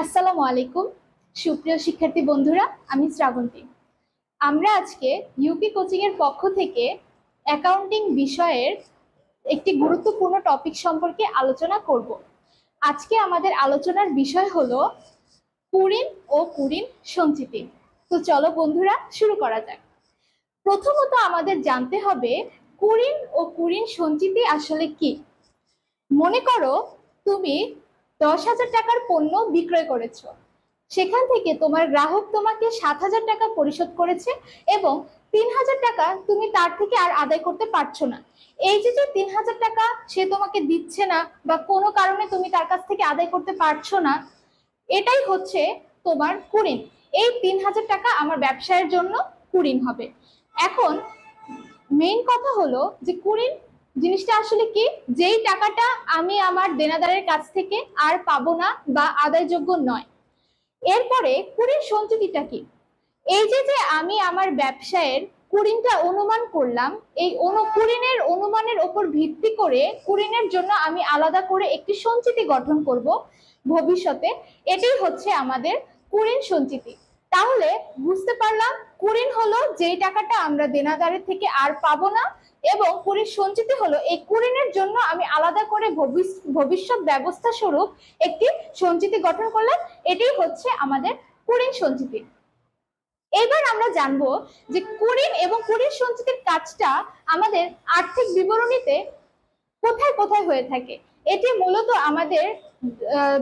আসসালামু আলাইকুম, সুপ্রিয় শিক্ষার্থী বন্ধুরা, আমি শ্রাবন্তী। আমরা আজকে ইউপি কোচিং এর পক্ষ থেকে অ্যাকাউন্টিং বিষয়ের একটি গুরুত্বপূর্ণ টপিক সম্পর্কে আলোচনা করব। আজকে আমাদের আলোচনার বিষয় হলো কুরিন ও কুরিন সঞ্চিতি। তো চলো বন্ধুরা, শুরু করা যাক। প্রথমত আমাদের জানতে হবে কুরিন ও কুরিন সঞ্চিতি আসলে কি? মনে করো তুমি দশ হাজার টাকার পণ্য বিক্রয় করেছ। সেখান থেকে তোমার গ্রাহক তোমাকে সাত হাজার টাকা পরিশোধ করেছে এবং তিন হাজার টাকা তুমি তার থেকে আর আদায় করতে পারছ না। এই যে যে তিন হাজার টাকা সে তোমাকে দিচ্ছে না বা কোনো কারণে তুমি তার কাছ থেকে আদায় করতে পারছ না, এটাই হচ্ছে তোমার কুরিন এই তিন হাজার টাকা আমার ব্যবসায়ের জন্য কুরিন হবে। এখন মেইন কথা হলো যে কুরিন জিনিসটা আসলে কি? যেই টাকাটা আমি আমার দেনাদারের কাছ থেকে আর পাবো না বা আদায়যোগ্য নয়। এরপরে কুড়ির সঞ্চিতিটা কি? এই যে যে আমি আমার ব্যবসায়ের কুড়িনটা অনুমান করলাম, এই অনু, কুড়িনের অনুমানের ওপর ভিত্তি করে কুড়িনের জন্য আমি আলাদা করে একটি সঞ্চিতি গঠন করব ভবিষ্যতে। এটাই হচ্ছে আমাদের কুড়িন সঞ্চিতি। তাহলে বুঝতে পারলাম, কুড়িন হলো যেই টাকাটা আমরা দেনাদারের থেকে আর পাবো না এবং কুড়ির সঞ্চিতি হলো এই কুড়িনের জন্য আমি আলাদা করে ভবিষ- ভবিষ্যৎ ব্যবস্থা স্বরূপ একটি সঞ্চিতি গঠন করলাম। এটাই হচ্ছে আমাদের কুড়িন সঞ্চিতি। এবার আমরা জানব যে কুড়িন এবং কুড়ির সঞ্চিতির কাজটা আমাদের আর্থিক বিবরণীতে কোথায় কোথায় হয়ে থাকে? এটি মূলত আমাদের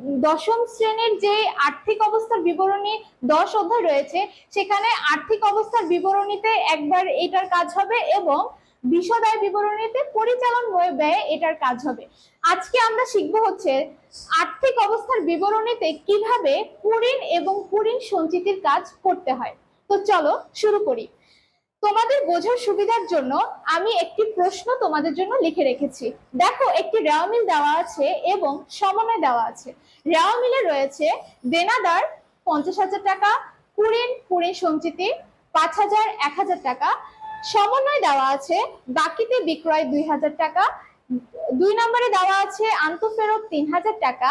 দশম শ্রেণির যে আর্থিক অবস্থার বিবরণী দশ অধ্যায় রয়েছে, সেখানে আর্থিক অবস্থার বিবরণীতে একবার এটার কাজ হবে এবং বিশদায় বিবরণীতে পরিচালন হয়ে ব্যয় এটার কাজ হবে। আজকে আমরা শিখব হচ্ছে আর্থিক অবস্থার বিবরণীতে কীভাবে কুড়িন এবং কুড়িন সঞ্চিতির কাজ করতে হয়। তো চলো শুরু করি। তোমাদের বোঝার সুবিধার জন্য আমি একটি প্রশ্ন তোমাদের জন্য লিখে রেখেছি। দেখো, একটি রেওয়া মিল দেওয়া আছে এবং সমন্বয় দেওয়া আছে। রেওয়া মিলে রয়েছে দেনাদার পঞ্চাশ হাজার টাকা কুড়িন কুড়িন সঞ্চিতি পাঁচ হাজার, এক হাজার টাকা সমন্বয় দেওয়া আছে, বাকিতে বিক্রয় দুই হাজার টাকা, দুই নম্বরে দেওয়া আছে আন্তঃফেরত তিন হাজার টাকা,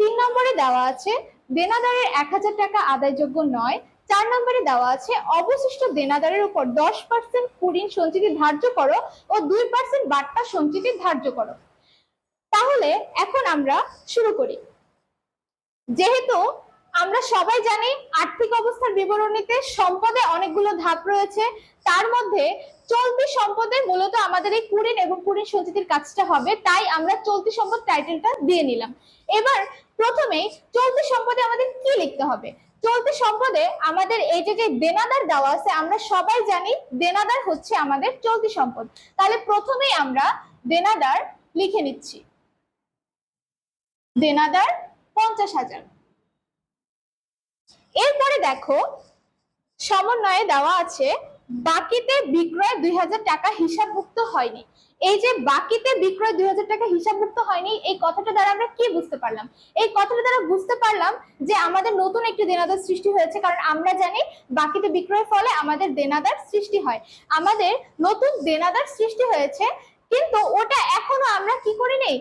তিন নম্বরে দেওয়া আছে দেনাদারের এক হাজার টাকা আদায়যোগ্য নয়, চার নম্বরে দেওয়া আছে অবশিষ্ট দেনাদারের উপর দশ পার্সেন্ট কুড়িন সঞ্চিতি ধার্য করো ও দুই পার্সেন্ট বার্তা সঞ্চিতি ধার্য করো। তাহলে এখন আমরা শুরু করি। যেহেতু আমরা সবাই জানি আর্থিক অবস্থার বিবরণীতে সম্পদে অনেকগুলো ধাপ রয়েছে। তার মধ্যে চলতি সম্পদে মূলত আমাদের এই কুড়িন এবং কুড়িন সঞ্চিতির কাজটা হবে, তাই আমরা চলতি সম্পদ টাইটেলটা দিয়ে নিলাম। এবার প্রথমে চলতি সম্পদে আমাদের কি লিখতে হবে? চলতি সম্পদে আমাদের এই যে যে দেনাদার দেওয়া আছে, আমরা সবাই জানি দেনাদার হচ্ছে আমাদের চলতি সম্পদ। তাহলে প্রথমেই আমরা দেনাদার লিখে নিচ্ছি। দেনাদার পঞ্চাশ হাজার। এরপরে দেখো, সমন্বয়ে দেওয়া আছে, বাকিতে বিক্রয় দুই হাজার টাকা হিসাবভুক্ত হয়নি। এই যে বাকিতে বিক্রয় দুই হাজার টাকা হিসাবভুক্ত হয়নি, এই কথাটা দ্বারা আমরা কি বুঝতে পারলাম? এই কথাটা দ্বারা বুঝতে পারলাম যে আমাদের নতুন একটি দেনাদার সৃষ্টি হয়েছে, কারণ আমরা জানি বাকিতে বিক্রয়ের ফলে আমাদের দেনাদার সৃষ্টি হয়। আমাদের নতুন দেনাদার সৃষ্টি হয়েছে, কিন্তু ওটা এখনও আমরা কি করিনি?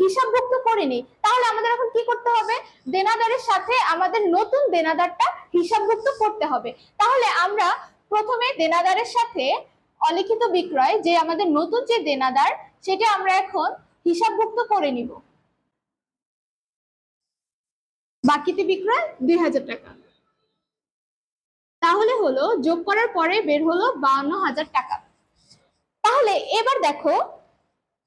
হিসাবভুক্ত করিনি তাহলে আমাদের এখন কি করতে হবে? দেনাদারের সাথে আমাদের নতুন দেনাদারটা হিসাবভুক্ত করতে হবে। তাহলে আমরা প্রথমে দেনাদারের সাথে অলিখিত বিক্রয়, যে আমাদের নতুন যে দেনাদার, সেটা আমরা এখন হিসাবভুক্ত করে নিব। বাকিতে বিক্রয় দুই হাজার টাকা। তাহলে হলো, যোগ করার পরে বের হলো বাউন্ন হাজার টাকা। তাহলে এবার দেখো,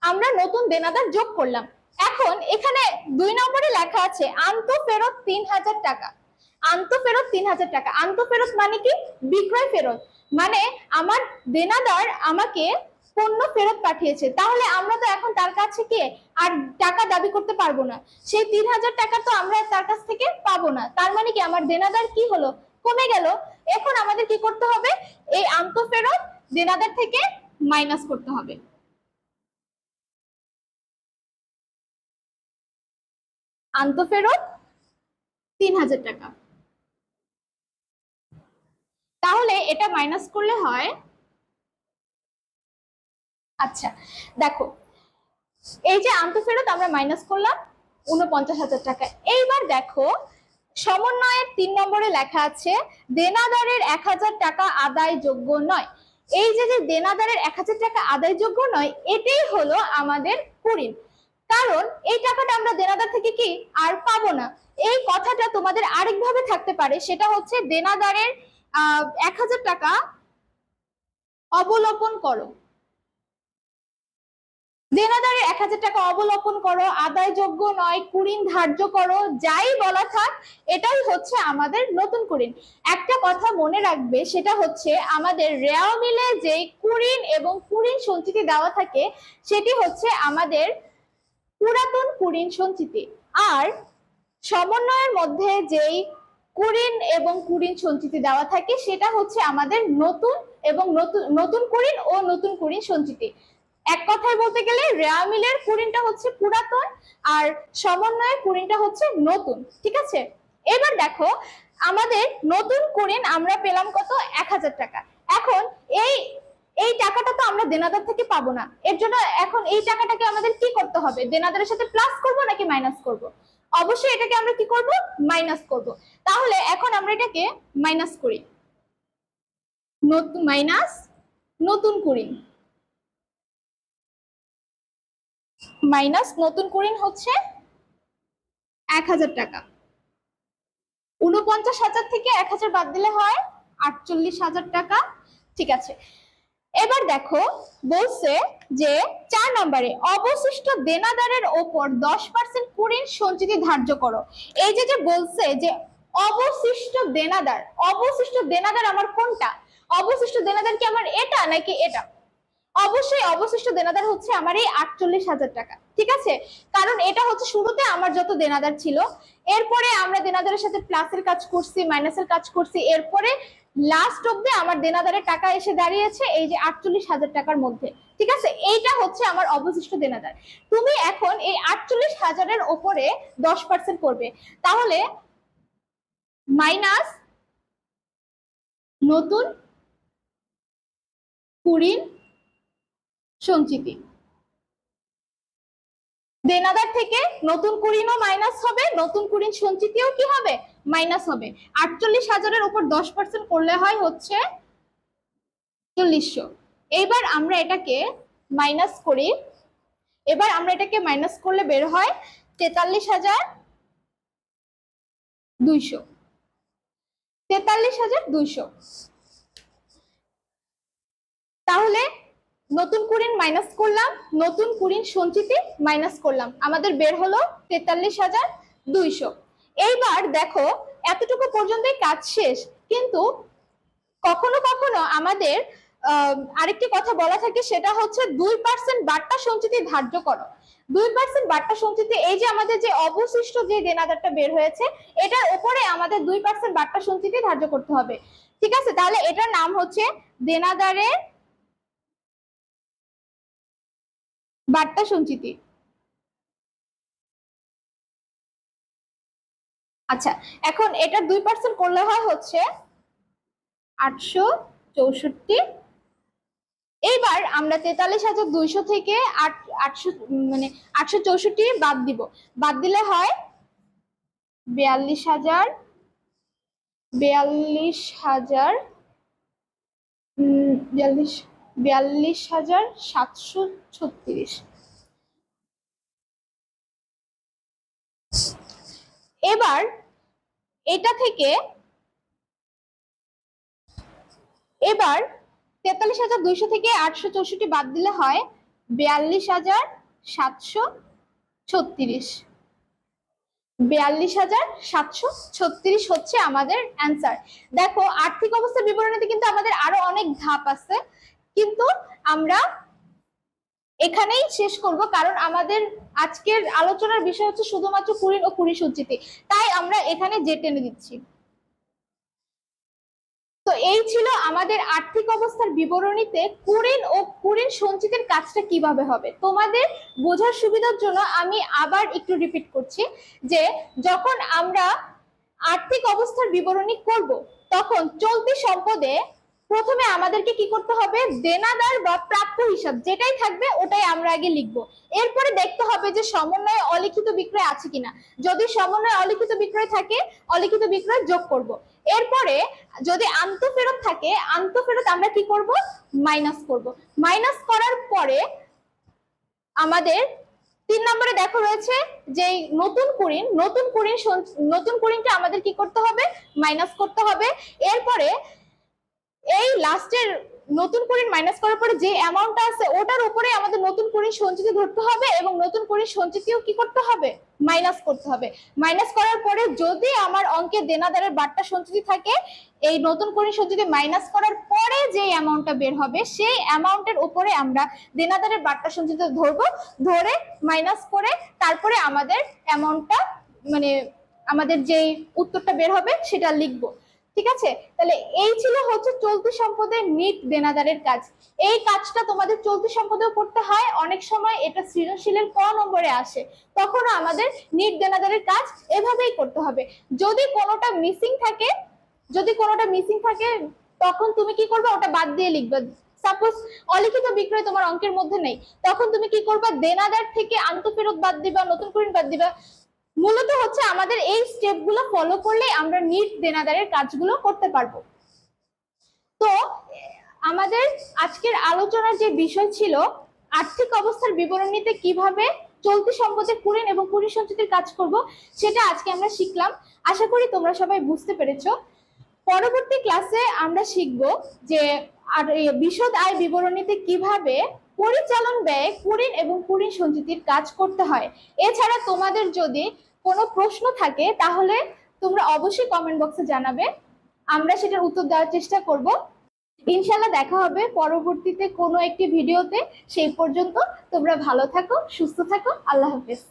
আমরা নতুন দেনাদার যোগ করলাম। এখন এখানে দুই নম্বরে লেখা আছে, আন্ত ফেরত তিন হাজার টাকা। আন্ত ফেরত তিন হাজার টাকা। আন্ত ফেরত মানে কি? বিক্রয় ফেরত। মানে আমার দেনাদার আমাকে পণ্য ফেরত পাঠিয়েছে। তাহলে আমরা তো এখন তার কাছে কে? আর টাকা দাবি করতে পারব না। সেই তিন হাজার টাকা তো আমরা তার কাছ থেকে পাবো না। তার মানে কি? আমার দেনাদার কি হলো? কমে গেল। এখন আমাদের কি করতে হবে? এই আন্ত ফেরত দেনাদার থেকে মাইনাস করতে হবে। আন্তঃফেরত তিন হাজার টাকা। তাহলে এটা মাইনাস করলে হয় আচ্ছা দেখো, এই যে আন্তঃফেরত আমরা মাইনাস করলাম উনপঞ্চাশ হাজার টাকা। এইবার দেখো, সমন্বয়ের তিন নম্বরে লেখা আছে, দেনাদারের এক হাজার টাকা আদায় যোগ্য নয়। এই যে যে দেনাদারের এক হাজার টাকা আদায় যোগ্য নয়, এটাই হলো আমাদের কুড়িন কারণ এই টাকাটা আমরা দেনাদার থেকে কি আর পাবো না? এই কথাটা তোমাদের আরেকভাবে থাকতে পারে, সেটা হচ্ছে দেনাদারের এক হাজার টাকা অবলোপন করো। দেনাদারের এক হাজার টাকা অবলোপন করো, আদায়যোগ্য নয়, কুড়িন ধার্য করো, যাই বলা থাক, এটাই হচ্ছে আমাদের নতুন কুড়িন। একটা কথা মনে রাখবে, সেটা হচ্ছে আমাদের রেয়াও মিলে যে কুড়িন এবং কুড়িন সঞ্চিতি দেওয়া থাকে, সেটি হচ্ছে আমাদের পুরাতন কুরিন সঞ্চিতি। আর সমন্বয়ের মধ্যে যেই কুরিন এবং কুরিন সঞ্চিতি দেওয়া থাকে, সেটা হচ্ছে আমাদের নতুন এবং নতুন নতুন কুড়িন ও নতুন কুরিন সঞ্চিতি। এক কথায় বলতে গেলে রেয়ামিলের কুরিনটা হচ্ছে পুরাতন আর সমন্বয়ের কুরিনটা হচ্ছে নতুন, ঠিক আছে? এবার দেখো, আমাদের নতুন কুড়িন আমরা পেলাম কত? এক হাজার টাকা। এখন এই এই টাকাটা তো আমরা দেনাদার থেকে পাবো না। এর জন্য এখন এই টাকাটাকে আমাদের কি করতে হবে? দেনাদারের সাথে প্লাস করব নাকি মাইনাস করব? অবশ্যই এটাকে আমরা কি করব? মাইনাস করব। তাহলে এখন আমরা এটাকে মাইনাস করি। নতুন মাইনাস নতুন কুড়ি মাইনাস নতুন কুড়িন হচ্ছে এক হাজার টাকা। উনপঞ্চাশ হাজার থেকে এক হাজার বাদ দিলে হয় আটচল্লিশ হাজার টাকা। ঠিক আছে। এবার দেখো বলছে যে চার নম্বরে, অবশিষ্ট দেনাদারের ওপর দশ পার্সেন্ট কুড়ির সঞ্চিতি ধার্য করো। এই যে যে বলছে যে অবশিষ্ট দেনাদার অবশিষ্ট দেনাদার আমার কোনটা? অবশিষ্ট দেনাদার কি আমার এটা নাকি এটা? অবশ্যই অবশিষ্ট দেনাদার হচ্ছে আমার এই আটচল্লিশ হাজার টাকা, ঠিক আছে? কারণ এটা হচ্ছে শুরুতে আমার যত দেনাদার ছিল, এরপরে আমরা দেনাদারের সাথে প্লাসের কাজ করছি মাইনাসের কাজ করছি, এরপরে লাস্ট অব্দি আমার দেনাদারের টাকা এসে দাঁড়িয়েছে, এই যে আটচল্লিশ হাজার টাকার মধ্যে। ঠিক আছে? এইটা হচ্ছে আমার অবশিষ্ট দেনাদার। তুমি এখন এই আটচল্লিশ হাজারের ওপরে দশ পার্সেন্ট করবে। তাহলে মাইনাস নতুন কুড়ির সঞ্চিতি। দেনাদার থেকে নতুন কুড়িনও মাইনাস হবে, নতুন কুড়িন সঞ্চিতিও কি হবে? মাইনাস হবে। আটচল্লিশ হাজারের উপর দশ পার্সেন্ট করলে হয় হচ্ছে চল্লিশশো। এইবার আমরা এটাকে মাইনাস করি। এবার আমরা এটাকে মাইনাস করলে বের হয় তেতাল্লিশ হাজার দুইশো। তেতাল্লিশ হাজার দুইশো। তাহলে নতুন কুড়িন মাইনাস করলাম, নতুন কুড়িন সঞ্চিতি মাইনাস করলাম। আমাদের বের হলো তেতাল্লিশ হাজার দুইশো। এইবার দেখো, এতটুকু পর্যন্তই কাজ শেষ। কিন্তু কখনো কখনো আমাদের আরেকটি কথা বলা থাকে, সেটা হচ্ছে দুই পার্সেন্ট বার্তা সঞ্চিতি ধার্য করো। দুই পার্সেন্ট বার্তা সঞ্চিতি, এই যে আমাদের যে অবশিষ্ট যে দেনাদারটা বের হয়েছে, এটার উপরে আমাদের দুই পার্সেন্ট বার্তা সঞ্চিতি ধার্য করতে হবে। ঠিক আছে? তাহলে এটার নাম হচ্ছে দেনাদারের বার্তা সঞ্চিতি। আচ্ছা এখন এটা দুই পার্সেন্ট করলে হয় হচ্ছে আটশো চৌষট্টি। এইবার আমরা তেতাল্লিশ হাজার দুইশো থেকে আট, আটশো মানে আটশো চৌষট্টি বাদ দিব। বাদ দিলে হয় বিয়াল্লিশ হাজার বিয়াল্লিশ হাজার বিয়াল্লিশ বিয়াল্লিশ হাজার সাতশো ছত্রিশ। এবার এটা থেকে এবার তেতাল্লিশ হাজার দুইশো থেকে আটশো চৌষট্টি বাদ দিলে হয় বিয়াল্লিশ হাজার সাতশো ছত্রিশ। বিয়াল্লিশ হাজার সাতশো ছত্রিশ হচ্ছে আমাদের অ্যান্সার দেখো, আর্থিক অবস্থার বিবরণীতে কিন্তু আমাদের আরও অনেক ধাপ আছে। কিন্তু আমরা এখানেই শেষ করব, কারণ আমাদের আজকের আলোচনার বিষয় হচ্ছে শুধুমাত্র কুড়ি ও কুড়ি সজ্জিতে তাই আমরা এখানে যে টেনে দিচ্ছি। তো এই ছিল আমাদের আর্থিক অবস্থার বিবরণীতে কুড়িন ও কুড়িন সঞ্চিতের কাজটা কীভাবে হবে। তোমাদের বোঝার সুবিধার জন্য আমি আবার একটু রিপিট করছি যে, যখন আমরা আর্থিক অবস্থার বিবরণী করব, তখন চলতি সম্পদে প্রথমে আমাদেরকে কি করতে হবে? দেনাদার বা প্রাপ্য হিসাব, যেটাই থাকবে ওটাই আমরা আগে লিখব। এরপরে দেখতে হবে যে সমন্বয়ে অলিখিত বিক্রয় আছে কিনা। যদি সমন্বয়ে অলিখিত বিক্রয় থাকে, অলিখিত বিক্রয় যোগ করব। এরপরে যদি আন্তঃফেরত থাকে আন্তঃফেরত আমরা কি করব? মাইনাস করব। মাইনাস করার পরে আমাদের তিন নম্বরে দেখো রয়েছে যে নতুন কুড়িন নতুন কুড়িন নতুন কুড়িনটা আমাদের কি করতে হবে? মাইনাস করতে হবে। এরপরে এই লাস্টের নতুন কুড়িন মাইনাস করার পরে যে অ্যামাউন্টটা আছে, ওটার উপরে আমাদের নতুন করে সঞ্চিতি ধরতে হবে এবং নতুন কুড়িন সঞ্চিতিও কি করতে হবে? মাইনাস করতে হবে। মাইনাস করার পরে যদি আমার অঙ্কে দেনাদারের বাট্টা সঞ্চিতি থাকে, এই নতুন কুড়িন সঞ্চিতি মাইনাস করার পরে যে অ্যামাউন্টটা বের হবে, সেই অ্যামাউন্টের উপরে আমরা দেনাদারের বাট্টা সঞ্চিতি ধরবো, ধরে মাইনাস করে তারপরে আমাদের অ্যামাউন্টটা মানে আমাদের যেই উত্তরটা বের হবে, সেটা লিখব। ঠিক আছে? তাহলে এই ছিল হচ্ছে চলতি সম্পদের নিট দেনাদারের কাজ। এই কাজটা তোমাদের চলতি সম্পদেও করতে হয়। অনেক সময় এটা সৃজনশীলের ক নম্বরে আসে। তখন আমাদের নিট দেনাদারের কাজ এভাবেই করতে হবে। যদি কোনোটা মিসিং থাকে, যদি কোনোটা মিসিং থাকে, তখন তুমি কি করবে? ওটা বাদ দিয়ে লিখবে। সাপোজ অলিখিত বিক্রয় তোমার অঙ্কের মধ্যে নেই। তখন তুমি কি করবা? দেনাদার থেকে আন্তঃফেরত বাদ দিবা, নতুন করে বাদ দিবা। মূলত হচ্ছে আমাদের এই স্টেপগুলো ফলো করলে আমরা নিট দেনাদারের কাজগুলো করতে পারব। তো, আমাদের আজকের আলোচনার যে বিষয় ছিল, আর্থিক অবস্থার বিবরণীতে কীভাবে চলতি সম্পদের কুড়িন এবং কুড়ি সঞ্চিতির কাজ করব, সেটা আজকে আমরা শিখলাম। আশা করি তোমরা সবাই বুঝতে পেরেছ। পরবর্তী ক্লাসে আমরা শিখব যে আর বিশদ আয় বিবরণীতে কীভাবে পরিচালন ব্যয়ে কুড়িন এবং কুড়িন সঞ্চিতির কাজ করতে হয়। এছাড়া তোমাদের যদি কোনো প্রশ্ন থাকে, তাহলে তোমরা অবশ্যই কমেন্ট বক্সে জানাবে। আমরা সেটার উত্তর দেওয়ার চেষ্টা করব। ইনশাল্লাহ দেখা হবে পরবর্তীতে কোনো একটি ভিডিওতে। সেই পর্যন্ত তোমরা ভালো থাকো, সুস্থ থাকো। আল্লাহ হাফেজ।